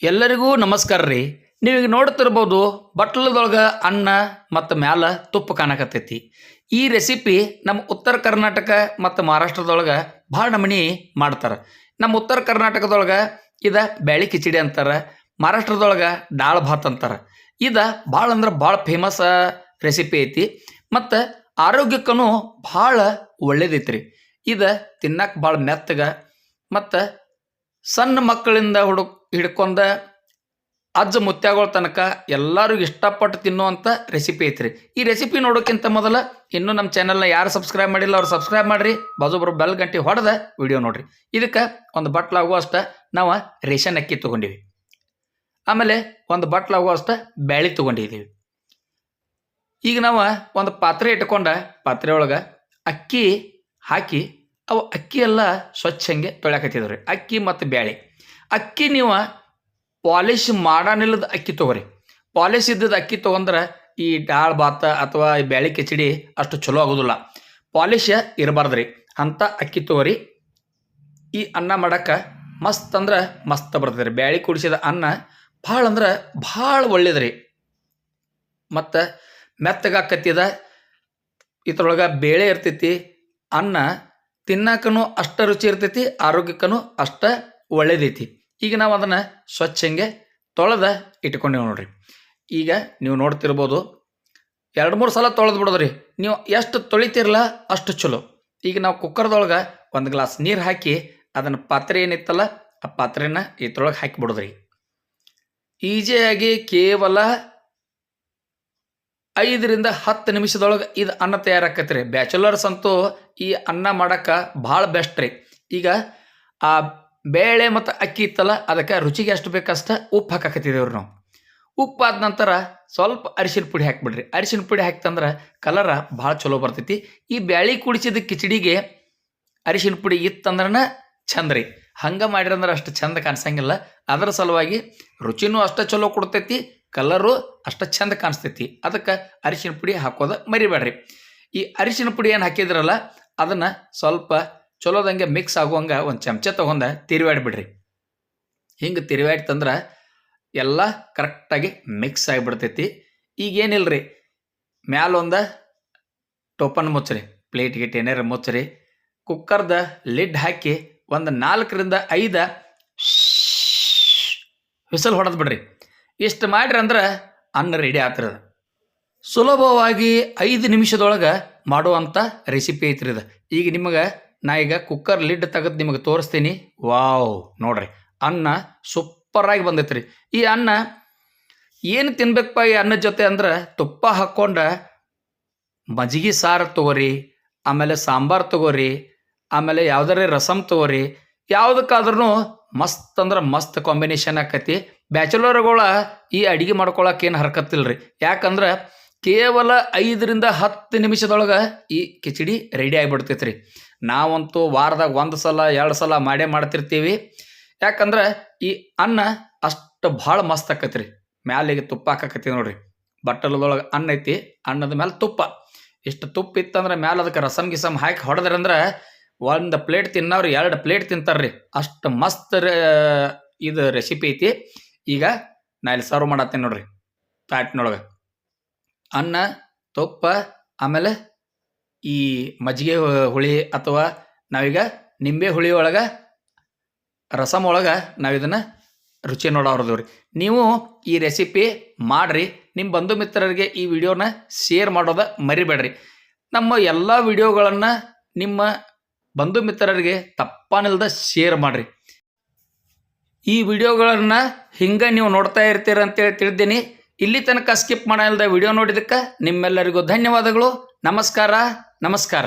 ಎಲ್ಲರಿಗೂ ನಮಸ್ಕಾರ ರೀ. ನೀವೀಗ ನೋಡ್ತಿರ್ಬೋದು, ಬಟ್ಲದೊಳಗೆ ಅನ್ನ ಮತ್ತು ಮ್ಯಾಲ ತುಪ್ಪ ಕಾಣಕತ್ತೈತಿ. ಈ ರೆಸಿಪಿ ನಮ್ಮ ಉತ್ತರ ಕರ್ನಾಟಕ ಮತ್ತು ಮಹಾರಾಷ್ಟ್ರದೊಳಗೆ ಭಾಳ ನಮನಿ ಮಾಡ್ತಾರೆ. ನಮ್ಮ ಉತ್ತರ ಕರ್ನಾಟಕದೊಳಗೆ ಇದ ಬ್ಯಾಳಿ ಕಿಚಡಿ ಅಂತಾರೆ, ಮಹಾರಾಷ್ಟ್ರದೊಳಗೆ ಡಾಳ್ ಭಾತ್ ಅಂತಾರೆ. ಇದು ಭಾಳ ಅಂದ್ರೆ ಭಾಳ ಫೇಮಸ್ ರೆಸಿಪಿ ಐತಿ. ಮತ್ತು ಆರೋಗ್ಯಕ್ಕೂ ಭಾಳ ಒಳ್ಳೇದೈತಿ ರೀ ಇದು ತಿನ್ನಕ್ಕೆ ಭಾಳ ಮೆತ್ತಗ, ಮತ್ತು ಸಣ್ಣ ಮಕ್ಕಳಿಂದ ಹುಡುಕ್ ಹಿಡ್ಕೊಂಡ ಅಜ್ಜ ಮುತ್ಯಾಗೋಳ ತನಕ ಎಲ್ಲರಿಗೂ ಇಷ್ಟಪಟ್ಟು ತಿನ್ನುವಂಥ ರೆಸಿಪಿ ಐತ್ರಿ. ಈ ರೆಸಿಪಿ ನೋಡೋಕ್ಕಿಂತ ಮೊದಲು ಇನ್ನೂ ನಮ್ಮ ಚಾನಲ್ನ ಯಾರು ಸಬ್ಸ್ಕ್ರೈಬ್ ಮಾಡಿಲ್ಲ ಅವ್ರು ಸಬ್ಸ್ಕ್ರೈಬ್ ಮಾಡಿರಿ, ಬಾಜುಬ್ರು ಬೆಲ್ ಗಂಟೆ ಹೊಡೆದ ವಿಡಿಯೋ ನೋಡಿರಿ. ಇದಕ್ಕೆ ಒಂದು ಬಟ್ಲಾಗುವಷ್ಟ ನಾವು ರೇಷನ್ ಅಕ್ಕಿ ತೊಗೊಂಡಿವಿ. ಆಮೇಲೆ ಒಂದು ಬಟ್ಲಾಗುವಷ್ಟ ಬ್ಯಾಳಿ ತೊಗೊಂಡಿದ್ದೀವಿ ಈಗ ನಾವು ಒಂದು ಪಾತ್ರೆ ಇಟ್ಕೊಂಡ ಪಾತ್ರೆ ಒಳಗೆ ಅಕ್ಕಿ ಹಾಕಿ ಅವು ಅಕ್ಕಿ ಎಲ್ಲ ಸ್ವಚ್ಛ ಹಂಗೆ ತೊಳ್ಯಾಕತ್ತಿದ್ವಿ ಅಕ್ಕಿ ಮತ್ತು ಬ್ಯಾಳೆ. ಅಕ್ಕಿ ನೀವು ಪಾಲಿಶ್ ಮಾಡಾನಿಲ್ಲದ ಅಕ್ಕಿ ತೊಗೊರಿ. ಪಾಲಿಶ್ ಇದ್ದದ ಅಕ್ಕಿ ತೊಗೊಂಡ್ರೆ ಈ ಡಾಳ್ ಭಾತ ಅಥವಾ ಈ ಬ್ಯಾಳಿ ಕಿಚಡಿ ಅಷ್ಟು ಚಲೋ ಆಗೋದಿಲ್ಲ. ಪಾಲಿಶ್ ಇರಬಾರ್ದು ರೀ ಅಂಥ ಅಕ್ಕಿ ತೊಗೊರಿ. ಈ ಅನ್ನ ಮಾಡೋಕ್ಕೆ ಮಸ್ತ್ ಅಂದ್ರೆ ಮಸ್ತ್ ಬರ್ತದೆ ರೀ ಬ್ಯಾಳಿ ಕುಡಿಸಿದ ಅನ್ನ ಭಾಳ ಅಂದ್ರೆ ಭಾಳ ಒಳ್ಳೇದು ರೀ ಮತ್ತು ಮೆತ್ತಗಾಕತ್ತಿದ ಇದ್ರೊಳಗೆ ಬೇಳೆ ಇರ್ತೈತಿ. ಅನ್ನ ತಿನ್ನಕನು ಅಷ್ಟ ರುಚಿ ಇರ್ತೈತಿ ಆರೋಗ್ಯಕ್ಕೂ ಅಷ್ಟ ಒಳ್ಳೇದೈತಿ. ಈಗ ನಾವು ಅದನ್ನು ಸ್ವಚ್ಛಂಗೆ ತೊಳೆದ ಇಟ್ಕೊಂಡೇವು ನೋಡ್ರಿ. ಈಗ ನೀವು ನೋಡ್ತಿರ್ಬೋದು, ಎರಡು ಮೂರು ಸಲ ತೊಳೆದು ಬಿಡೋದ್ರಿ. ನೀವು ಎಷ್ಟು ತೊಳಿತಿರಲ್ಲ ಅಷ್ಟು ಚಲೋ. ಈಗ ನಾವು ಕುಕ್ಕರ್ದೊಳಗೆ ಒಂದು ಗ್ಲಾಸ್ ನೀರು ಹಾಕಿ ಅದನ್ನು ಪಾತ್ರೆ ಏನಿತ್ತಲ್ಲ, ಆ ಪಾತ್ರೆನ ಇದ್ರೊಳಗೆ ಹಾಕಿಬಿಡೋದ್ರಿ ಈಜಿಯಾಗಿ ಕೇವಲ ಐದರಿಂದ ಹತ್ತು ನಿಮಿಷದೊಳಗೆ ಇದು ಅನ್ನ ತಯಾರಾಕತ್ತೆ ರೀ ಬ್ಯಾಚುಲರ್ಸ್ ಅಂತೂ ಈ ಅನ್ನ ಮಾಡೋಕ್ಕೆ ಭಾಳ ಬೆಸ್ಟ್ ರೀ. ಈಗ ಆ ಬೇಳೆ ಮತ್ತು ಅಕ್ಕಿ ಇತ್ತಲ್ಲ, ಅದಕ್ಕೆ ರುಚಿಗೆ ಎಷ್ಟು ಬೇಕಷ್ಟು ಉಪ್ಪು ಹಾಕಾಕತ್ತಿದ್ದೇವ್ರಿ ನಾವು. ಉಪ್ಪು ಆದ ನಂತರ ಸ್ವಲ್ಪ ಅರಿಶಿನ ಪುಡಿ ಹಾಕ್ಬಿಡ್ರಿ. ಅರಿಶಿನ ಪುಡಿ ಹಾಕ್ತಂದ್ರೆ ಕಲರ ಭಾಳ ಚಲೋ ಬರ್ತೈತಿ. ಈ ಬ್ಯಾಳಿ ಕುಡಿಸಿದ ಕಿಚಡಿಗೆ ಅರಿಶಿನ ಪುಡಿ ಇತ್ತಂದ್ರೆ ಚಂದ ರೀ. ಹಂಗೆ ಮಾಡಿರಂದ್ರೆ ಅಷ್ಟು ಚಂದ ಕಾಣಿಸಂಗಿಲ್ಲ. ಅದರ ಸಲುವಾಗಿ ರುಚಿನೂ ಅಷ್ಟು ಚಲೋ ಕೊಡ್ತೈತಿ. ಕಲರು ಅಷ್ಟ ಚಂದ ಕಾಣಿಸ್ತೈತಿ. ಅದಕ್ಕೆ ಅರಿಶಿನ ಪುಡಿ ಹಾಕೋದು ಮರಿಬೇಡ್ರಿ. ಈ ಅರಿಶಿನ ಪುಡಿ ಏನು ಹಾಕಿದ್ರಲ್ಲ, ಅದನ್ನು ಸ್ವಲ್ಪ ಚಲೋದಂಗೆ ಮಿಕ್ಸ್ ಆಗುವಂಗೆ ಒಂದು ಚಮಚ ತೊಗೊಂಡ ತಿರುವಾಡ್ಬಿಡ್ರಿ ಹಿಂಗೆ ತಿರುವಾಡ್ತಂದ್ರೆ ಎಲ್ಲ ಕರೆಕ್ಟಾಗಿ ಮಿಕ್ಸ್ ಆಗಿಬಿಡ್ತೈತಿ. ಈಗೇನಿಲ್ಲ ರೀ ಮ್ಯಾಲೊಂದು ಟೋಪನ್ ಮುಚ್ಚ್ರಿ ಪ್ಲೇಟ್ ಗಿಟ್ ಏನಾರ ಮುಚ್ಚ್ರಿ ಕುಕ್ಕರ್ದ ಲಿಡ್ ಹಾಕಿ ಒಂದು ನಾಲ್ಕರಿಂದ ಐದು ವಿಸಲ್ ಹೊಡೆದು ಬಿಡ್ರಿ. ಇಷ್ಟು ಮಾಡ್ರಿ ಅಂದ್ರೆ ಅನ್ನ ರೆಡಿ ಆತ್ರದ. ಸುಲಭವಾಗಿ ಐದು ನಿಮಿಷದೊಳಗೆ ಮಾಡುವಂಥ ರೆಸಿಪಿ ಐತ್ರಿ ಇದು. ಈಗ ನಿಮಗೆ ನಾ ಈಗ ಕುಕ್ಕರ್ ಲಿಡ್ ತೆಗೆದು ನಿಮಗೆ ತೋರಿಸ್ತೀನಿ. ವಾವ್ ನೋಡ್ರಿ, ಅನ್ನ ಸೂಪರಾಗಿ ಬಂದೈತ್ರಿ. ಈ ಅನ್ನ ಏನು ತಿನ್ಬೇಕಪ್ಪ ಈ ಅನ್ನದ ಜೊತೆ ಅಂದ್ರೆ ತುಪ್ಪ ಹಾಕ್ಕೊಂಡು ಮಜ್ಜಿಗೆ ಸಾರು ತಗೋರಿ, ಆಮೇಲೆ ಸಾಂಬಾರು ತಗೋರಿ, ಆಮೇಲೆ ಯಾವ್ದಾರ ರಸಮ್ ತಗೋರಿ ಯಾವುದಕ್ಕಾದ್ರೂ ಮಸ್ತ್ ಅಂದ್ರೆ ಮಸ್ತ್ ಕಾಂಬಿನೇಷನ್ ಆಕತಿ. ಬ್ಯಾಚುಲರ್ಗಳ ಈ ಅಡಿಗೆ ಮಾಡ್ಕೊಳಕ್ಕೆ ಏನು ಹರ್ಕತ್ತಿಲ್ರಿ? ಯಾಕಂದ್ರೆ ಕೇವಲ ಐದರಿಂದ ಹತ್ತು ನಿಮಿಷದೊಳಗೆ ಈ ಕಿಚಡಿ ರೆಡಿ ಆಗಿಬಿಡ್ತೈತೆ ರೀ ನಾವಂತೂ ವಾರದಾಗ ಒಂದು ಸಲ, ಎರಡು ಸಲ ಮಾಡೇ ಮಾಡ್ತಿರ್ತೀವಿ. ಯಾಕಂದ್ರೆ ಈ ಅನ್ನ ಅಷ್ಟು ಭಾಳ ಮಸ್ತ್ ಆಕೈತಿ ರೀ ಮ್ಯಾಲಿಗೆ ತುಪ್ಪ ಹಾಕಕತ್ತಿ ನೋಡ್ರಿ. ಬಟ್ಟಲದೊಳಗೆ ಅನ್ನ ಐತಿ, ಅನ್ನದ ಮೇಲೆ ತುಪ್ಪ. ಇಷ್ಟು ತುಪ್ಪ ಇತ್ತಂದ್ರೆ ಮ್ಯಾಲೆ ಅದಕ್ಕೆ ರಸಮ್ ಗಿಸಮ್ ಹಾಕಿ ಹೊಡೆದ್ರಂದ್ರೆ ಒಂದು ಪ್ಲೇಟ್ ತಿನ್ನೋರು ಎರಡು ಪ್ಲೇಟ್ ತಿಂತಾರ್ರಿ. ಅಷ್ಟು ಮಸ್ತ್ ರೆ- ಇದು ರೆಸಿಪಿ ಐತಿ. ಈಗ ನಾ ಇಲ್ಲಿ ಸರ್ವ್ ಮಾಡತ್ತೇನೆ ನೋಡ್ರಿ ತಾಟಿನೊಳಗೆ ಅನ್ನ, ತುಪ್ಪ, ಆಮೇಲೆ ಈ ಮಜ್ಜಿಗೆ ಹುಳಿ ಅಥವಾ ನಾವೀಗ ನಿಂಬೆ ಹುಳಿ ಒಳಗೆ, ರಸಮ್ ಒಳಗೆ ನಾವಿದನ್ನು ರುಚಿ ನೋಡೋರ್ದು ರೀ. ನೀವು ಈ ರೆಸಿಪಿ ಮಾಡಿರಿ ನಿಮ್ಮ ಬಂಧು ಮಿತ್ರರಿಗೆ ಈ ವಿಡಿಯೋನ ಶೇರ್ ಮಾಡೋದ ಮರಿಬೇಡ್ರಿ. ನಮ್ಮ ಎಲ್ಲ ವಿಡಿಯೋಗಳನ್ನು ನಿಮ್ಮ ಬಂಧು ಮಿತ್ರರಿಗೆ ತಪ್ಪನಿಲ್ದ ಶೇರ್ ಮಾಡಿರಿ. ಈ ವಿಡಿಯೋಗಳನ್ನು ಹಿಂಗೆ ನೀವು ನೋಡ್ತಾ ಇರ್ತೀರ ಅಂತೇಳಿ ತಿಳಿದ್ದೀನಿ ಇಲ್ಲಿ ತನಕ ಸ್ಕಿಪ್ ಮಾಡಲ್ದ ವಿಡಿಯೋ ನೋಡಿದಕ್ಕೆ ನಿಮ್ಮೆಲ್ಲರಿಗೂ ಧನ್ಯವಾದಗಳು. ನಮಸ್ಕಾರ. ನಮಸ್ಕಾರ.